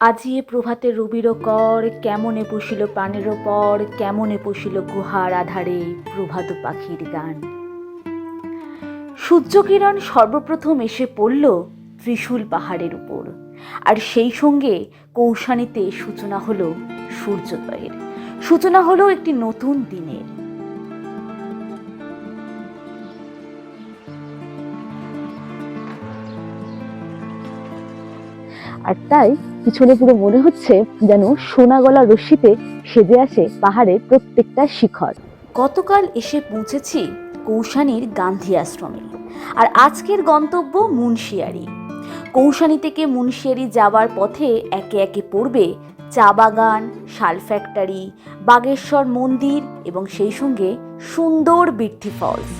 আজিয়ে প্রভাতে রবির কর কেমনে পুষিল প্রাণের পর কেমনে পুষিল গুহার আধারে প্রভাত পাখির গান? সূর্যকিরণ সর্বপ্রথম এসে পড়ল ত্রিশূল পাহাড়ের উপর। আর সেই সঙ্গে কৌশানীতে সূচনা হলো সূর্যোদয়ের। সূচনা হলো একটি নতুন দিনের। আর তাই পিছনে পুরো মনে হচ্ছে যেন সোনা গলা রশ্মিতে সেজে আসে পাহাড়ের প্রত্যেকটা শিখর। গতকাল এসে পৌঁছেছি কৌশানীর গান্ধী আশ্রমে। আর আজকের গন্তব্য মুন্সিয়ারি কৌশানী থেকে মুন্সিয়ারি যাওয়ার পথে একে একে পড়বে চা বাগান, শাল ফ্যাক্টরি, বাগেশ্বর মন্দির এবং সেই সঙ্গে সুন্দর বৃদ্ধি ফলস।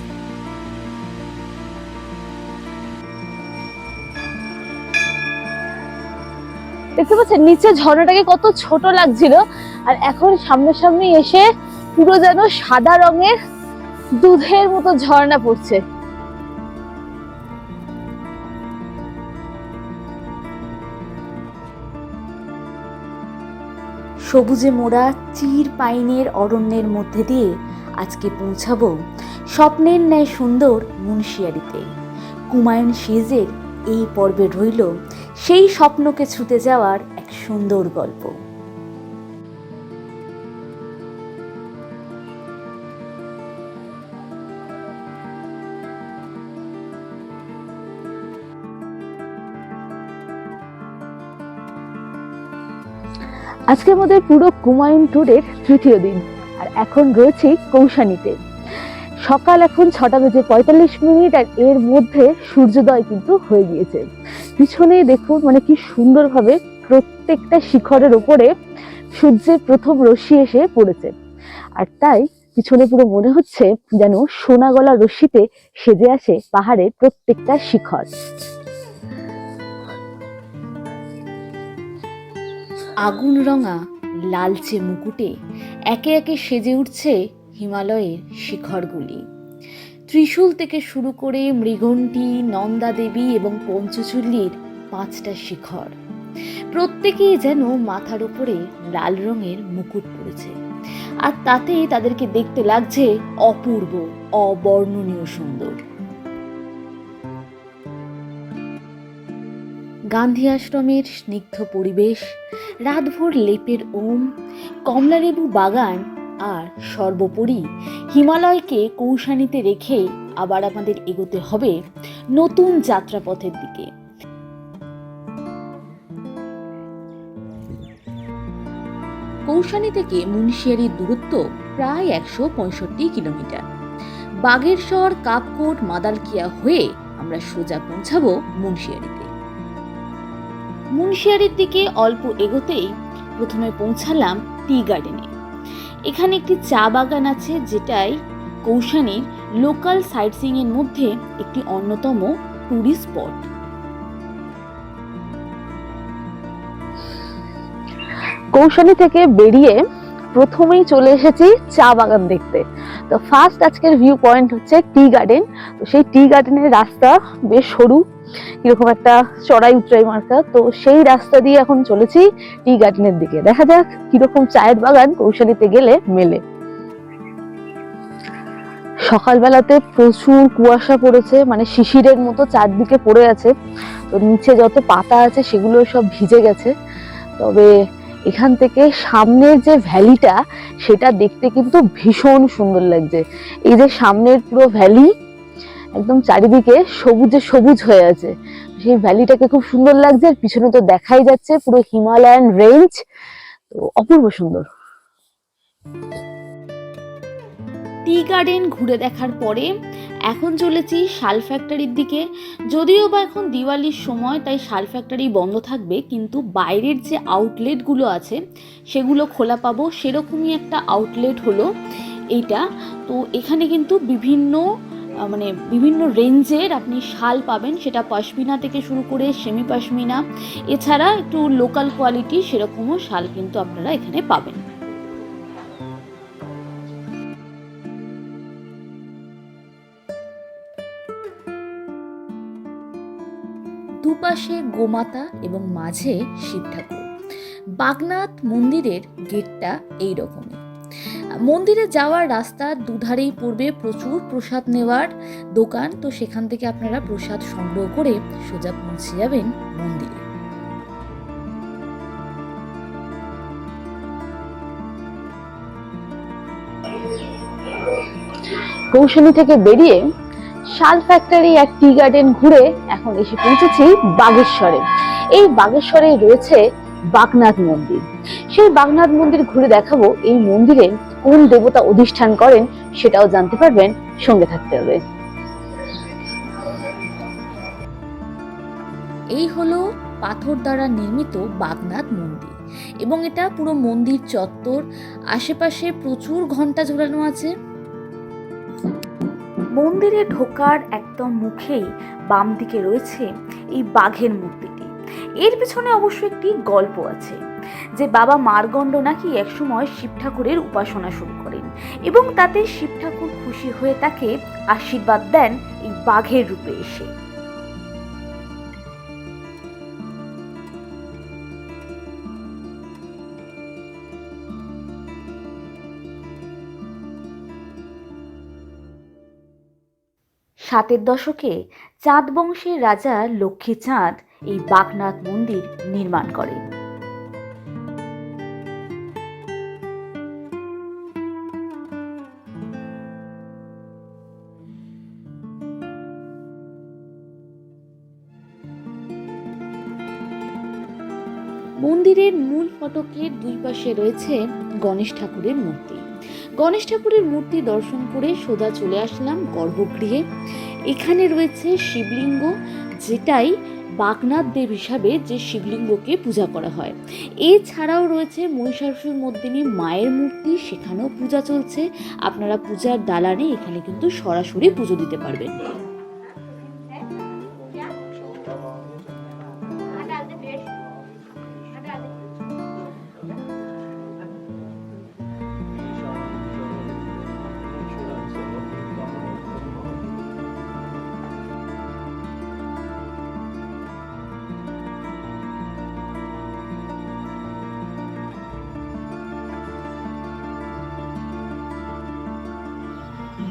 দেখতে পাচ্ছেন, নিচে ঝর্ণাটাকে কত ছোট লাগছিল। আর এখন সামনাসামনি এসে পুরো যেন সাদা রঙের দুধের মতো ঝর্ণা পড়ছে। সবুজে মোড়া চির পাইনের অরণ্যের মধ্যে দিয়ে আজকে পৌঁছাবো স্বপ্নের ন্যায় সুন্দর মুন্সিয়ারিতে কুমায়ুন সেজের এই পর্বে রইল সেই স্বপ্নকে ছুতে যাওয়ার এক সুন্দর গল্প। আজকে আমাদের পুরো কুমায়ুন ট্যুরের তৃতীয় দিন, আর এখন রয়েছি কৌশানীতে। সকাল এখন ছটা বেজে পঁয়তাল্লিশ মিনিট, আর এর মধ্যে সূর্যোদয় কিন্তু হয়ে গিয়েছে। পিছনে দেখুন মানে কি সুন্দরভাবে প্রত্যেকটা শিখরের ওপরে সূর্যের প্রথম রশ্মি এসে পড়েছে। আর তাই পিছনে পুরো মনে হচ্ছে যেন সোনা গলা রশ্মিতে সেজে আসে পাহাড়ের প্রত্যেকটা শিখর। আগুন রঙা লালচে মুকুটে একে একে সেজে উঠছে হিমালয়ের শিখরগুলি। ত্রিশূল থেকে শুরু করে মৃগন্টি নন্দা দেবী এবং পঞ্চচুল্লির পাঁচটা শিখর। প্রত্যেকেই যেন মাথার উপরে লাল রঙের মুকুট পড়েছে আর তাতে তাদেরকে দেখতে লাগছে অপূর্ব, অবর্ণনীয় সুন্দর। গান্ধী আশ্রমের স্নিগ্ধ পরিবেশ, রাতভর লেপের ওম, কমলালেবু বাগান আর সর্বোপরি হিমালয়কে কৌশানীতে রেখে আবার আমাদের এগোতে হবে নতুন যাত্রাপথের দিকে। কৌশানী থেকে মুন্সিয়ারির দূরত্ব প্রায় একশো পঁয়ষট্টি কিলোমিটার। বাগেরস্বর কাপকোট, মাদালকিয়া হয়ে আমরা সোজা পৌঁছাবো মুন্সিয়ারিতে মুন্সিয়ারির দিকে অল্প এগোতেই প্রথমে পৌঁছালাম টি গার্ডেনে। এখানে একটি চা বাগান আছে যেটাই কৌশানীর লোকাল সাইট এর মধ্যে একটি অন্যতম ট্যুরিস্ট স্পট কৌশানী থেকে বেরিয়ে প্রথমেই চলে এসেছি চা বাগান দেখতে। তো ফার্স্ট আজকের ভিউ পয়েন্ট হচ্ছে টি গার্ডেন। তো সেই টি গার্ডেনের রাস্তা বেশ সরু। কীরকম একটা চড়াই উচ্চাই মার্কা। তো সেই রাস্তা দিয়ে এখন চলেছি টি গার্ডেনের দিকে। দেখা যাক কীরকম চায়ের বাগান কৌশানীতে গেলে মেলে। সকালবেলাতে প্রচুর কুয়াশা পড়েছে মানে শিশিরের মতো চারদিকে পড়ে আছে। তো নিচে যত পাতা আছে সেগুলো সব ভিজে গেছে। তবে এখান থেকে সামনের যে ভ্যালিটা, সেটা দেখতে কিন্তু ভীষণ সুন্দর লাগছে। এই যে সামনের পুরো ভ্যালি একদম চারিদিকে সবুজে সবুজ হয়ে আছে। সেই ভ্যালিটাকে খুব সুন্দর লাগছে, আর পিছনে তো দেখাই যাচ্ছে পুরো হিমালয়ান রেঞ্জ তো অপূর্ব সুন্দর। টি গার্ডেন ঘুরে দেখার পরে এখন চলেছি শাল ফ্যাক্টরির দিকে। যদিও বা এখন দিওয়ালির সময়, তাই শাল ফ্যাক্টরি বন্ধ থাকবে, কিন্তু বাইরের যে আউটলেটগুলো আছে, সেগুলো খোলা পাবো। সেরকমই একটা আউটলেট হলো এইটা। তো এখানে কিন্তু বিভিন্ন মানে বিভিন্ন রেঞ্জের আপনি শাল পাবেন। সেটা পশমিনা থেকে শুরু করে সেমি পশমিনা এছাড়া একটু লোকাল কোয়ালিটি সেরকমও শাল কিন্তু আপনারা এখানে পাবেন। দুপাশে গোমাতা এবং মাঝে শিব ঠাকুর বাগনাথ মন্দিরের গেটটা এই রকমই মন্দিরে যাওয়ার রাস্তার দুধারেই পড়বে প্রচুর প্রসাদ নেওয়ার দোকান। তো সেখান থেকে আপনারা প্রসাদ সংগ্রহ করে সোজা পৌঁছে যাবেন মন্দিরে। কৌশলী থেকে বেরিয়ে শাল ফ্যাক্টরি এক টি গার্ডেন ঘুরে এখন এসে পৌঁছেছি বাগেশ্বরে। এই বাগেশ্বরে রয়েছে বাগনাথ মন্দির। সেই বাগনাথ মন্দির ঘুরে দেখাবো এই মন্দিরে কোন দেবতা অধিষ্ঠান করেন সেটাও জানতে পারবেন সঙ্গে থাকতে হবে। এই হলো পাথর দ্বারা নির্মিত বাগনাথ মন্দির এবং এটা পুরো মন্দির চত্বর আশেপাশে প্রচুর ঘণ্টা ঝোলানো আছে। মন্দিরে ঢোকার একদম মুখেই বাম দিকে রয়েছে এই বাঘের মূর্তিটি। এর পিছনে অবশ্য একটি গল্প আছে। যে বাবা মারগণ্ড নাকি একসময় শিব ঠাকুরের উপাসনা শুরু করেন এবং তাতে শিব ঠাকুর খুশি হয়ে তাকে আশীর্বাদ দেন এই বাঘের রূপে এসে। সাতের দশকে চাঁদ বংশের রাজা লক্ষ্মী চাঁদ এই বাগনাথ মন্দির নির্মাণ করেন। মন্দিরের মূল ফটকের দুই পাশে রয়েছে গণেশ ঠাকুরের মূর্তি। গণেশ ঠাকুরের মূর্তি দর্শন করে সোজা চলে আসলাম গর্ভগৃহে। এখানে রয়েছে শিবলিঙ্গ, যেটাই বাগনাথ দেব হিসাবে যে শিবলিঙ্গকে পূজা করা হয়। এছাড়াও রয়েছে মহিষাসুর মর্দিনী মায়ের মূর্তি, সেখানেও পূজা চলছে। আপনারা পূজার দালানে এখানে কিন্তু সরাসরি পুজো দিতে পারবেন।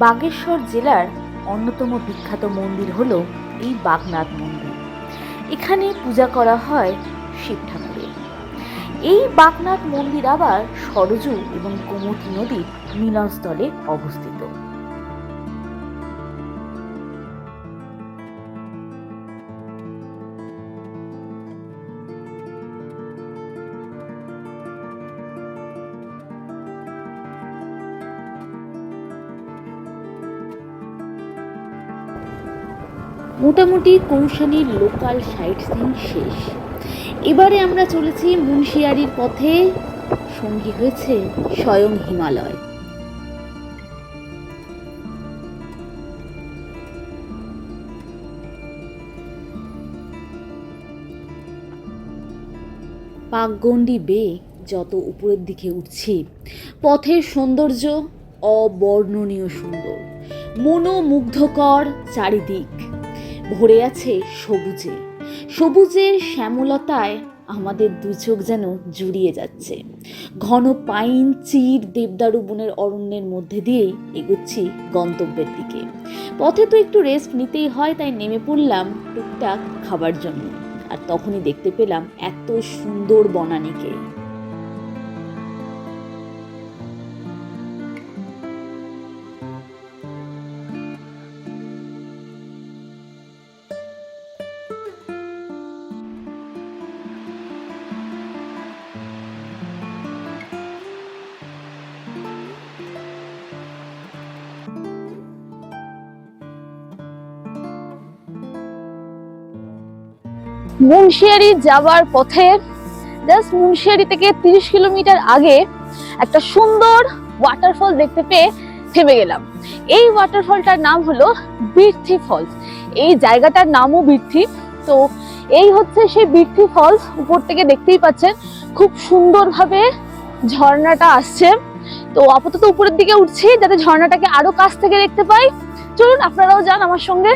বাগেশ্বর জেলার অন্যতম বিখ্যাত মন্দির হল এই বাগনাথ মন্দির। এখানে পূজা করা হয় শিব ঠাকুরের। এই বাগনাথ মন্দির আবার সরজু এবং গোমতী নদীর মিলনস্থলে অবস্থিত। মোটামুটি কৌশানীর লোকাল সাইট সিন শেষ। এবারে আমরা চলেছি মুন্সিয়ারির পথে। সঙ্গী হয়েছে স্বয়ং হিমালয়। পাকগণ্ডি বেয়ে যত উপরের দিকে উঠছি, পথের সৌন্দর্য অবর্ণনীয় সুন্দর। মনোমুগ্ধকর চারিদিক। ভরে আছে সবুজে। সবুজের শ্যামলতায় আমাদের দু চোখ যেন জুড়িয়ে যাচ্ছে। ঘন পাইন, চির দেবদারু বনের অরণ্যের মধ্যে দিয়েই এগোচ্ছি গন্তব্যের দিকে। পথে তো একটু রেস্ট নিতেই হয়, তাই নেমে পড়লাম টুকটাক খাবার জন্য। আর তখনই দেখতে পেলাম এত সুন্দর বনানীকে। মুন্সিয়ারি যাওয়ার পথে জাস্ট মুন্সিয়ারি থেকে তিরিশ কিলোমিটার আগে একটা সুন্দর ওয়াটারফল দেখতে পেয়ে থেমে গেলাম। এই ওয়াটারফলটার নাম হলো বীরথি ফলস এই জায়গাটার নামও বীরথি। তো এই হচ্ছে সেই বীরথি ফলস উপর থেকে দেখতেই পাচ্ছেন খুব সুন্দরভাবে ঝর্ণাটা আসছে। তো আপাতত উপরের দিকে উঠছি যাতে ঝর্ণাটাকে আরও কাছ থেকে দেখতে পাই। চলুন, আপনারাও যান আমার সঙ্গে।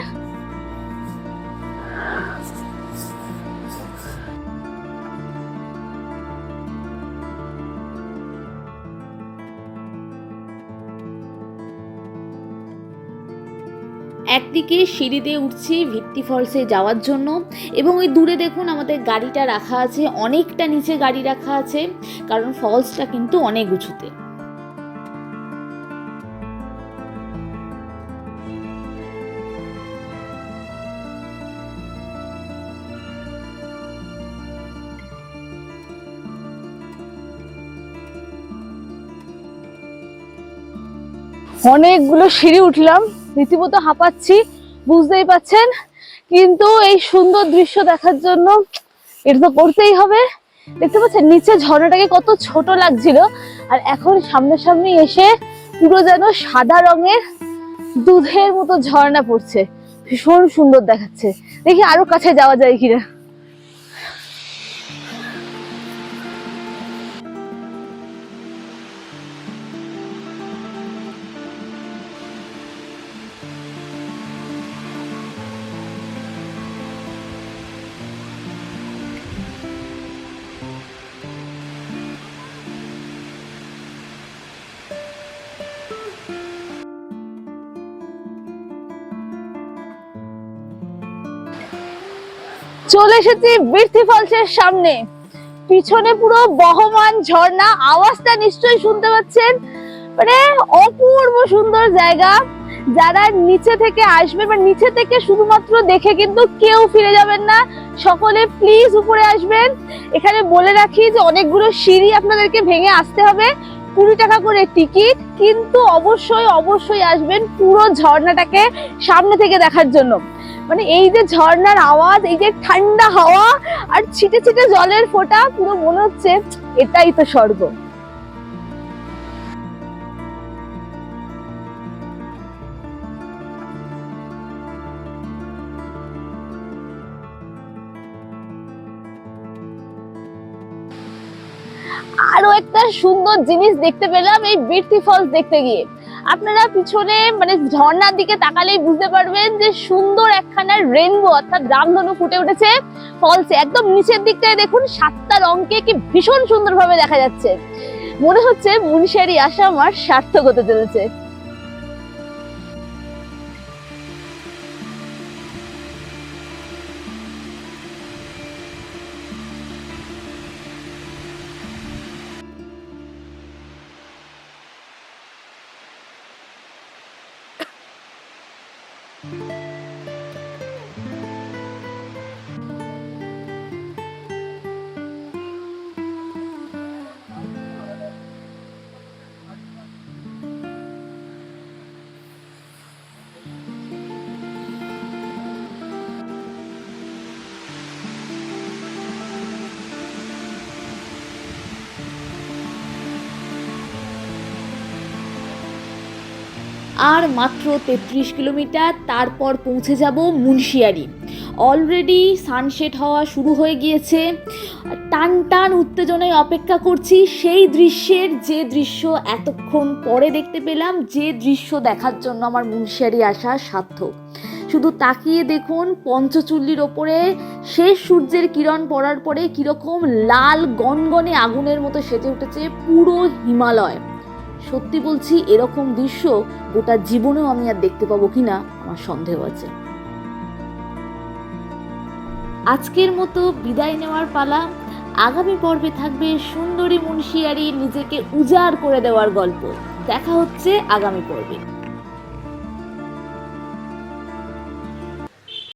একদিকে সিঁড়ি দিয়ে উঠছি ভিত্তি ফলসে যাওয়ার জন্য, এবং ওই দূরে দেখুন আমাদের গাড়িটা রাখা আছে, অনেকটা নিচে গাড়ি রাখা আছে, কারণ ফলসটা কিন্তু অনেক উঁচুতে। অনেকগুলো সিঁড়ি উঠলাম। রীতিমতো হাঁপাচ্ছি, বুঝতেই পাচ্ছেন। কিন্তু এই সুন্দর দৃশ্য দেখার জন্য এটা তো করতেই হবে। দেখতে পাচ্ছেন, নিচে ঝর্ণাটাকে কত ছোট লাগছিল। আর এখন সামনাসামনি এসে পুরো যেন সাদা রঙের দুধের মতো ঝর্ণা পড়ছে। ভীষণ সুন্দর দেখাচ্ছে। দেখি আরও কাছে যাওয়া যায় কিনা। চলে এসেছি বীরথি ফলসের সামনে। পিছনে পুরো বহমান ঝর্ণা, আওয়াজটা নিশ্চয়ই শুনতে পাচ্ছেন। মানে অপূর্ব সুন্দর জায়গা। যারা নিচে থেকে আসবে বা নিচে থেকে শুধুমাত্র দেখে কিন্তু কেউ ফিরে যাবেন না। সকলে প্লিজ উপরে আসবেন। এখানে বলে রাখি যে অনেকগুলো সিঁড়ি আপনাদেরকে ভেঙে আসতে হবে। কুড়ি টাকা করে টিকিট কিন্তু অবশ্যই অবশ্যই আসবেন পুরো ঝর্ণাটাকে সামনে থেকে দেখার জন্য। মানে এই যে ঝর্ণার আওয়াজ, এই যে ঠান্ডা হাওয়া, আর ছিটে ছিটে জলের ফোঁটা, পুরো মনে হচ্ছে এটাই তো স্বর্গ। সুন্দর জিনিস দেখতে পেলাম এই বীরথি ফলস দেখতে গিয়ে। আপনারা পিছনে মানে ঝর্ণার দিকে তাকালেই বুঝতে পারবেন যে সুন্দর একখানা রেনবো অর্থাৎ রামধনু ফুটে উঠেছে ফলসে একদম নিচের দিকটায় দেখুন, সাতটা রঙকে কি ভীষণ সুন্দরভাবে দেখা যাচ্ছে। মনে হচ্ছে মুনিশারি আসা আমার সার্থক হতে চলেছে। আর মাত্র তেত্রিশ কিলোমিটার, তারপর পৌঁছে যাব মুন্সিয়ারি। অলরেডি সানসেট হওয়া শুরু হয়ে গিয়েছে। টান টান উত্তেজনায় অপেক্ষা করছি। সেই দৃশ্যের যে দৃশ্য এতক্ষণ পরে দেখতে পেলাম, যে দৃশ্য দেখার জন্য আমার মুন্সিয়ারি আসা সার্থক। শুধু তাকিয়ে দেখুন, পঞ্চচুল্লির ওপরে শেষ সূর্যের কিরণ পড়ার পরে কীরকম লাল গনগনে আগুনের মতো সেজে উঠেছে পুরো হিমালয়। সত্যি বলছি, এরকম দৃশ্য গোটা জীবনেও আমি আর দেখতে পাবো কিনা আমার সন্দেহ আছে। আজকের মতো বিদায় নেওয়ার পালা। আগামী পর্বে থাকবে সুন্দরী মুন্সিয়ারি নিজেকে উজাড় করে দেওয়ার গল্প। দেখা হচ্ছে আগামী পর্বে।